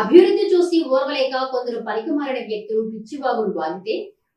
అభివృద్ధి చూసి ఓర్వలేక కొందరు పనికిమాలిన వ్యక్తులు పిచ్చివాగుడు వాగితే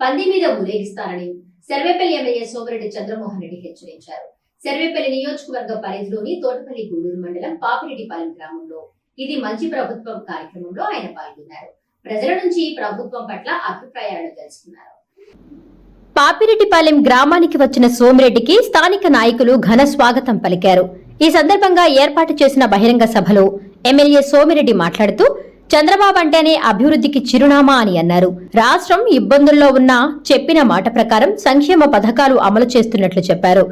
పంది మీద ఊరేగిస్తారని సర్వేపల్లి ఎమ్మెల్యే సోమిరెడ్డి చంద్రమోహన్ రెడ్డి హెచ్చరించారు. సర్వేపల్లి నియోజకవర్గ పరిధిలోని తోటపల్లి గూడూరు మండలం పాపిరెడ్డిపాలెం గ్రామంలో ఇది మంచి ప్రభుత్వం కార్యక్రమంలో ఆయన పాల్గొన్నారు. ప్రజల నుంచి ప్రభుత్వం పట్ల అభిప్రాయాలను తెలుసుకున్నారు. పాపిరెడ్డిపాలెం గ్రామానికి వచ్చిన సోమిరెడ్డికి స్థానిక నాయకులు ఘన స్వాగతం పలికారు. ఈ సందర్భంగా ఏర్పాటు చేసిన బహిరంగ సభలో ఎమ్మెల్యే సోమిరెడ్డి మాట్లాడుతూ చంద్రబాబు అంటేనే అభివృద్ధికి చిరునామా అని అన్నారు. రాష్ట్రం ఇబ్బందుల్లో ఉన్నా చెప్పిన మాట ప్రకారం సంక్షేమ పథకాలు అమలు చేస్తున్నట్లు చెప్పారు.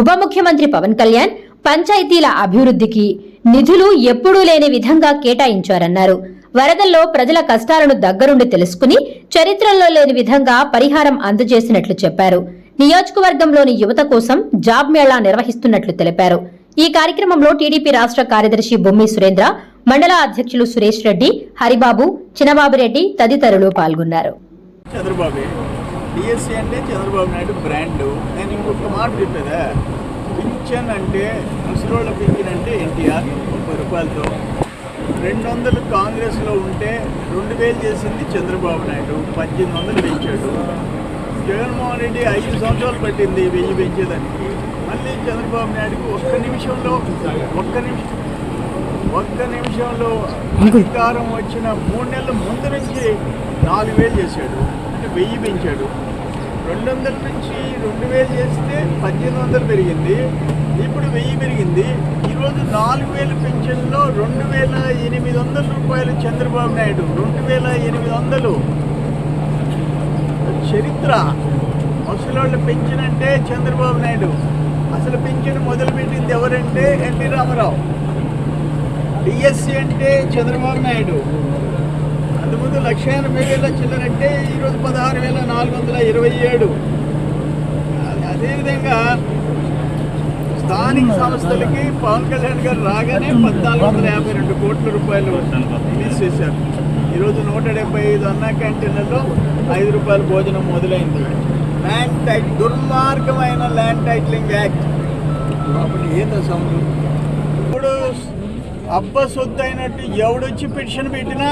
ఉప ముఖ్యమంత్రి పవన్ కళ్యాణ్ పంచాయతీల అభివృద్ధికి నిధులు ఎప్పుడూ లేని విధంగా కేటాయించారన్నారు. వరదల్లో ప్రజల కష్టాలను దగ్గరుండి తెలుసుకుని చరిత్రలో లేని విధంగా పరిహారం అందజేసినట్లు చెప్పారు. నియోజకవర్గంలోని యువత కోసం జాబ్ మేళా నిర్వహిస్తున్నట్లు తెలిపారు. ఈ కార్యక్రమంలో టీడీపీ రాష్ట్ర కార్యదర్శి బొమ్మి సురేంద్ర మండల అధ్యక్షులు సురేష్ రెడ్డి హరిబాబు చినబాబురెడ్డి తదితరులు పాల్గొన్నారు. చంద్రబాబు. డిఎస్సి అంటే చంద్రబాబు నాయుడు బ్రాండ్ నేను ఇంకొక మాట చెప్పేదా? పింఛన్ అంటే ముసలోళ్ళ పింఛన్ అంటే ఎన్టీఆర్ ముప్పై రూపాయలతో. రెండు వందలు కాంగ్రెస్లో ఉంటే రెండు వేలు చేసింది చంద్రబాబు నాయుడు పద్దెనిమిది వందలు పెంచాడు. జగన్మోహన్ రెడ్డి ఐదు సంవత్సరాలు పట్టింది వెయ్యి పెంచేదానికి. మళ్ళీ చంద్రబాబు నాయుడుకి ఒక్క నిమిషంలో ఒక్క నిమిషం ఒక్క నిమిషంలో అధికారం వచ్చిన మూడు నెలల ముందు నుంచి నాలుగు వేలు చేశాడు. అంటే వెయ్యి పెంచాడు. రెండు వందల నుంచి రెండు వేలు చేస్తే పద్దెనిమిది వందలు పెరిగింది. ఇప్పుడు వెయ్యి పెరిగింది. ఈరోజు నాలుగు వేలు పెన్షన్లో రెండు వేల ఎనిమిది వందల రూపాయలు చంద్రబాబు నాయుడు. రెండు వేల ఎనిమిది వందలు. చరిత్ర. ముసలోళ్ళ పెన్షన్ అంటే చంద్రబాబు నాయుడు. అసలు పెన్షన్ మొదలుపెట్టింది ఎవరంటే ఎన్టీ రామారావు. డిఎస్సి అంటే చంద్రబాబు నాయుడు. అంతకుముందు లక్ష ఎనభై వేల చిల్లరంటే ఈరోజు పదహారు వేల నాలుగు వందల ఇరవై ఏడు. అదేవిధంగా స్థానిక సంస్థలకి పవన్ కళ్యాణ్ గారు రాగానే పద్నాలుగు వందల యాభై రెండు కోట్ల రూపాయలు రిలీజ్ చేశారు ఈరోజు నూట డెబ్బై ఐదు అన్నా క్యాంటీన్లలో ఐదు రూపాయల భోజనం మొదలైంది. ల్యాండ్ టైట్ దుర్మార్గమైన ల్యాండ్ టైటిలింగ్ యాక్ట్. ఏందో సౌండ్ ఇప్పుడు అబ్బ అయినట్టు ఎవడొచ్చి పిటిషన్ పెట్టినా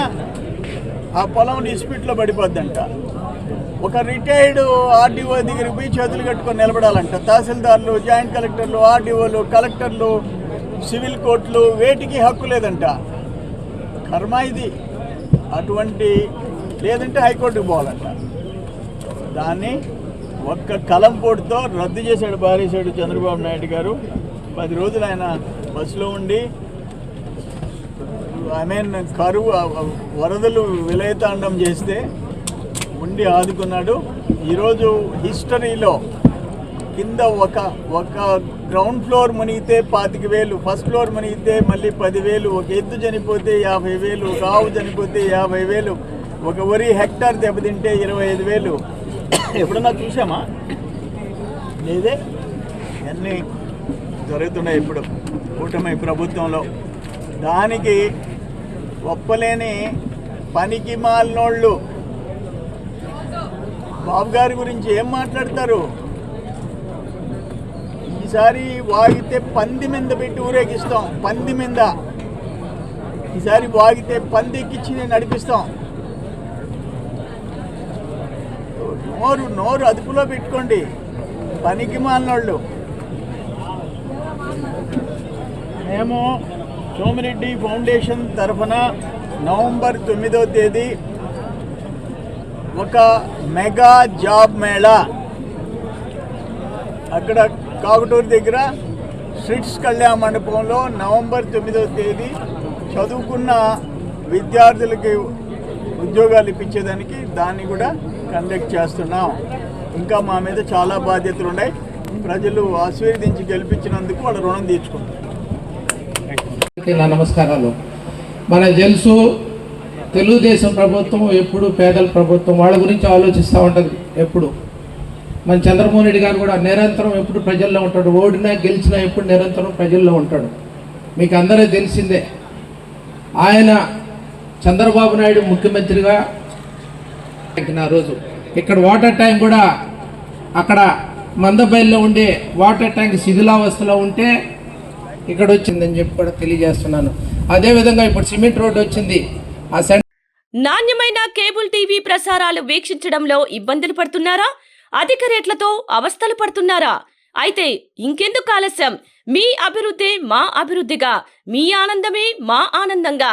ఆ పొలం డిస్ప్యూట్లో పడిపోద్దంట. ఒక రిటైర్డ్ ఆర్డీఓ దగ్గరికి పోయి చేతులు కట్టుకొని నిలబడాలంట. తహసీల్దార్లు జాయింట్ కలెక్టర్లు ఆర్డీఓలు కలెక్టర్లు సివిల్ కోర్టులు వేటికి హక్కు లేదంట. కర్మ ఇది. అటువంటి లేదంటే హైకోర్టుకు పోవాలంట. దాన్ని ఒక్క కలం కలంపోటుతో రద్దు చేశాడు బారేశాడు చంద్రబాబు నాయుడు గారు. పది రోజులు ఆయన బస్సులో ఉండి ఐ మీన్ కరువు వరదలు విలయతాండం చేస్తే ఉండి ఆదుకున్నాడు. ఈరోజు హిస్టరీలో కింద ఒక ఒక గ్రౌండ్ ఫ్లోర్ మునిగితే పాతిక వేలు ఫస్ట్ ఫ్లోర్ మునిగితే మళ్ళీ పదివేలు ఒక ఎద్దు చనిపోతే యాభై వేలు ఒక ఆవు చనిపోతే యాభై వేలు ఒక వరి హెక్టార్ దెబ్బతింటే ఇరవై ఐదు వేలు. ఎప్పుడన్నా చూసామా? లేదే? అన్నీ జరుగుతున్నాయి ఇప్పుడు కూటమి ప్రభుత్వంలో. దానికి ఒప్పలేని పనికి మాలినోళ్ళు. బాబు గారి గురించి ఏం మాట్లాడతారు? ఈసారి వాగితే పంది మీద పెట్టి ఊరేగిస్తాం పంది మీద. ఈసారి వాగితే పంది ఎక్కించి నేను నడిపిస్తాం. నోరు నోరు అదుపులో పెట్టుకోండి పనికి మాలినోళ్ళు. మేము సోమిరెడ్డి ఫౌండేషన్ తరఫున నవంబర్ తొమ్మిదవ తేదీ ఒక మెగా జాబ్ మేళా. అక్కడ కాకుటూరు దగ్గర స్ట్రిట్స్ కళ్యాణ మండపంలో నవంబర్ తొమ్మిదవ తేదీ చదువుకున్న విద్యార్థులకి ఉద్యోగాలు ఇప్పించేదానికి దాన్ని కూడా కండక్ట్ చేస్తున్నాం. ఇంకా మా మీద చాలా బాధ్యతలు ఉన్నాయి ప్రజలు ఆశీర్వదించి గెలిపించినందుకు వాళ్ళ రుణం తీర్చుకుంటారు నా నమస్కారాలు. మనకు తెలుసు తెలుగుదేశం ప్రభుత్వం ఎప్పుడు పేదల ప్రభుత్వం వాళ్ళ గురించి ఆలోచిస్తూ ఉంటుంది ఎప్పుడు. మన చంద్రమోహన్ రెడ్డి గారు కూడా నిరంతరం ఎప్పుడు ప్రజల్లో ఉంటాడు ఓడినా గెలిచినా ఎప్పుడు నిరంతరం ప్రజల్లో ఉంటాడు. మీకు అందరూ తెలిసిందే ఆయన చంద్రబాబు నాయుడు ముఖ్యమంత్రిగా నా రోజు. ఇక్కడ వాటర్ ట్యాంక్ కూడా అక్కడ మందబైల్లో ఉండే వాటర్ ట్యాంక్ శిథిలావస్థలో ఉంటే ఇక్కడ వచ్చిందని చెప్పి కూడా తెలియజేస్తున్నాను. అదేవిధంగా ఇప్పుడు సిమెంట్ రోడ్డు వచ్చింది ఆ సెంటర్ నాణ్యమైన కేబుల్ టీవీ ప్రసారాలు వీక్షించడంలో ఇబ్బందులు పడుతున్నారా? అధిక రేట్లతో అవస్థలు పడుతున్నారా? అయితే ఇంకెందుకు ఆలస్యం? మీ అభివృద్ధి మా అభివృద్ధిగా మీ ఆనందమే మా ఆనందంగా.